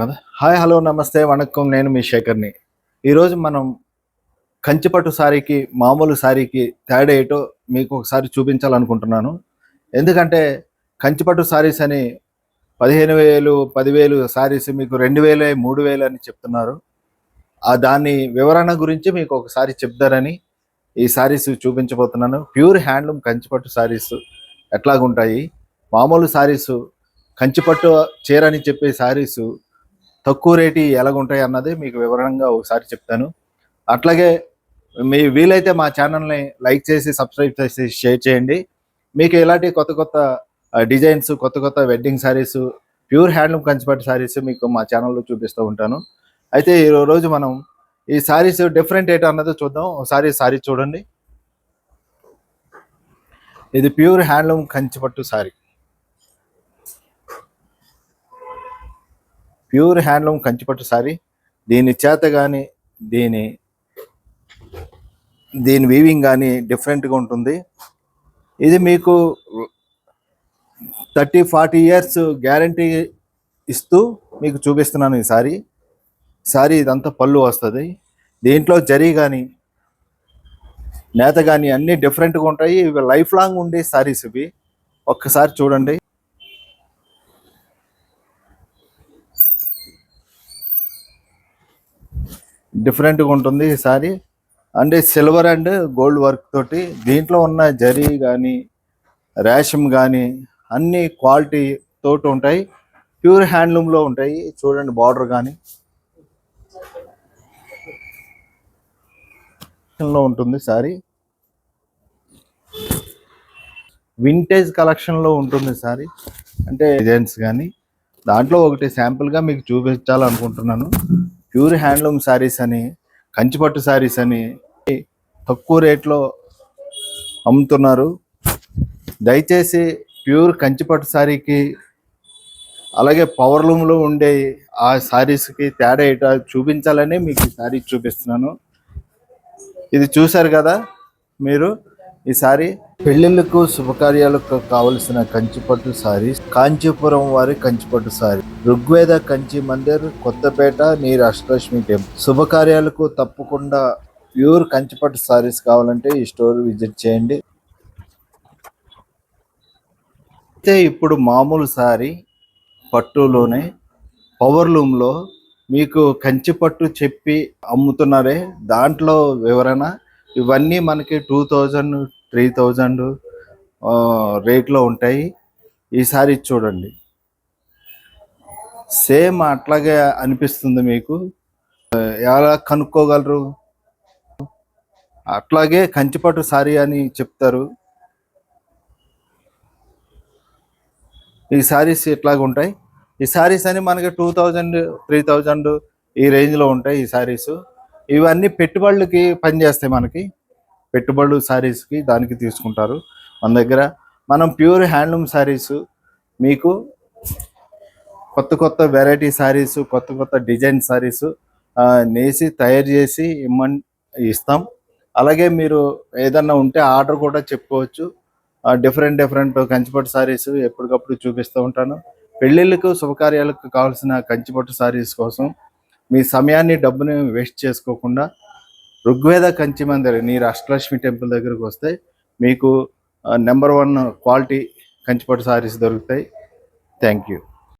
కదా? Hi hello నమస్తే వణకం. నేను మీ శేఖర్ని. ఈరోజు మనం కంచిపట్టు సారీకి మామూలు సారీకి తేడా ఏంటో మీకు ఒకసారి చూపించాలనుకుంటున్నాను. ఎందుకంటే కంచిపట్టు సారీస్ అని పదిహేను వేలు పదివేలు సారీస్ మీకు రెండు వేలు మూడు వేలు అని చెప్తున్నారు. ఆ దాని వివరణ గురించి మీకు ఒకసారి చెప్తారని ఈ సారీస్ చూపించబోతున్నాను. ప్యూర్ హ్యాండ్లూమ్ కంచిపట్టు సారీస్ ఎట్లాగుంటాయి? మామూలు సారీస్ కంచిపట్టు చీర అని చెప్పే సారీస్ తక్కువ రేటు ఎలాగుంటాయి అన్నది మీకు వివరంగా ఒకసారి చెప్తాను. అట్లాగే మీ వీలైతే మా ఛానల్ని లైక్ చేసి సబ్స్క్రైబ్ చేసి షేర్ చేయండి. మీకు ఇలాంటి కొత్త కొత్త డిజైన్స్ కొత్త కొత్త wedding sarees pure handloom Kanchipattu sarees మీకు మా ఛానల్లో చూపిస్తూ ఉంటాను. అయితే ఈరోజు మనం ఈ శారీస్ డిఫరెంట్ ఏంటో అన్నది చూద్దాం. ఒకసారి శారీ చూడండి. ఇది ప్యూర్ హ్యాండ్లూమ్ కంచిపట్టు శారీ. ప్యూర్ హ్యాండ్లూమ్ కంచిపట్టు సారీ. దీని చేత కానీ దీని దీని వీవింగ్ కానీ డిఫరెంట్గా ఉంటుంది. ఇది మీకు థర్టీ ఫార్టీ ఇయర్స్ గ్యారంటీ ఇస్తూ మీకు చూపిస్తున్నాను ఈ సారీ. సారీ ఇదంతా పళ్ళు వస్తుంది. దీంట్లో జరీ కానీ నేత కానీ అన్నీ డిఫరెంట్గా ఉంటాయి. ఇవి లైఫ్ లాంగ్ ఉండే సారీస్ ఇవి. ఒక్కసారి చూడండి. డిఫరెంట్గా ఉంటుంది ఈసారి సారీ. అంటే సిల్వర్ అండ్ గోల్డ్ వర్క్ తోటి దీంట్లో ఉన్న జరీ కానీ రేషం కానీ అన్ని క్వాలిటీ తోటి ఉంటాయి. ప్యూర్ హ్యాండ్లూమ్లో ఉంటాయి. చూడండి బార్డర్ కానీ లో ఉంటుంది సారీ. వింటేజ్ కలెక్షన్లో ఉంటుంది సారీ. అంటే డిజైన్స్ కానీ దాంట్లో ఒకటి శాంపుల్గా మీకు చూపించాలనుకుంటున్నాను. ప్యూర్ హ్యాండ్లూమ్ శారీస్ అని కంచిపట్టు శారీస్ అని తక్కువ రేట్లో అమ్ముతున్నారు. దయచేసి ప్యూర్ కంచిపట్టు శారీకి అలాగే పవర్లూమ్లో ఉండే ఆ శారీస్కి తేడా ఏంటో చూపించాలని మీకు ఈ శారీ చూపిస్తున్నాను. ఇది చూశారు కదా మీరు? ఈ శారీ పెళ్ళిళ్ళకు శుభకార్యాలకు కావలసిన కంచిపట్టు సారీ కాంచీపురం వారి కంచిపట్టు సారీ ఋగ్వేద కంచి మందిర్ కొత్తపేట నీరు అష్టలక్ష్మి టెంపుల్. శుభకార్యాలకు తప్పకుండా ప్యూర్ కంచిపట్టు సారీస్ కావాలంటే ఈ స్టోర్ విజిట్ చేయండి. అయితే ఇప్పుడు మామూలు సారీ పట్టులోనే పవర్ లూమ్లో మీకు కంచి పట్టు చెప్పి అమ్ముతున్నారే దాంట్లో వివరణ ఇవన్నీ మనకి టూ థౌజండ్ త్రీ థౌజండ్ రేట్లో ఉంటాయి. ఈసారి చూడండి. సేమ్ అట్లాగే అనిపిస్తుంది మీకు. ఎలా కనుక్కోగలరు? అట్లాగే కంచిపట్టు సారీ అని చెప్తారు. ఈ సారీస్ ఇట్లాగ ఉంటాయి? ఈ సారీస్ అని మనకి టూ థౌజండ్ త్రీ థౌజండ్ ఈ రేంజ్లో ఉంటాయి ఈ సారీస్. ఇవన్నీ పెట్టుబడులకి పనిచేస్తాయి మనకి. పెట్టుబడులు శారీస్కి దానికి తీసుకుంటారు. మన దగ్గర మనం ప్యూర్ హ్యాండ్లూమ్ శారీస్ మీకు కొత్త కొత్త వెరైటీ శారీస్ కొత్త కొత్త డిజైన్ శారీస్ నేసి తయారు చేసి ఇమ్మని ఇస్తాం. అలాగే మీరు ఏదన్నా ఉంటే ఆర్డర్ కూడా చెప్పుకోవచ్చు. డిఫరెంట్ డిఫరెంట్ కంచిపట్టు శారీస్ ఎప్పటికప్పుడు చూపిస్తూ ఉంటాను. పెళ్ళిళ్ళకు శుభకార్యాలకు కావాల్సిన కంచిపట్టు శారీస్ కోసం మీ సమయాన్ని డబ్బుని వేస్ట్ చేసుకోకుండా ఋగ్వేద కంచి మందిర్ నీరు అష్టలక్ష్మి టెంపుల్ దగ్గరకు వస్తే మీకు నెంబర్ వన్ క్వాలిటీ కంచిపట్టు సారీస్ దొరుకుతాయి. Thank you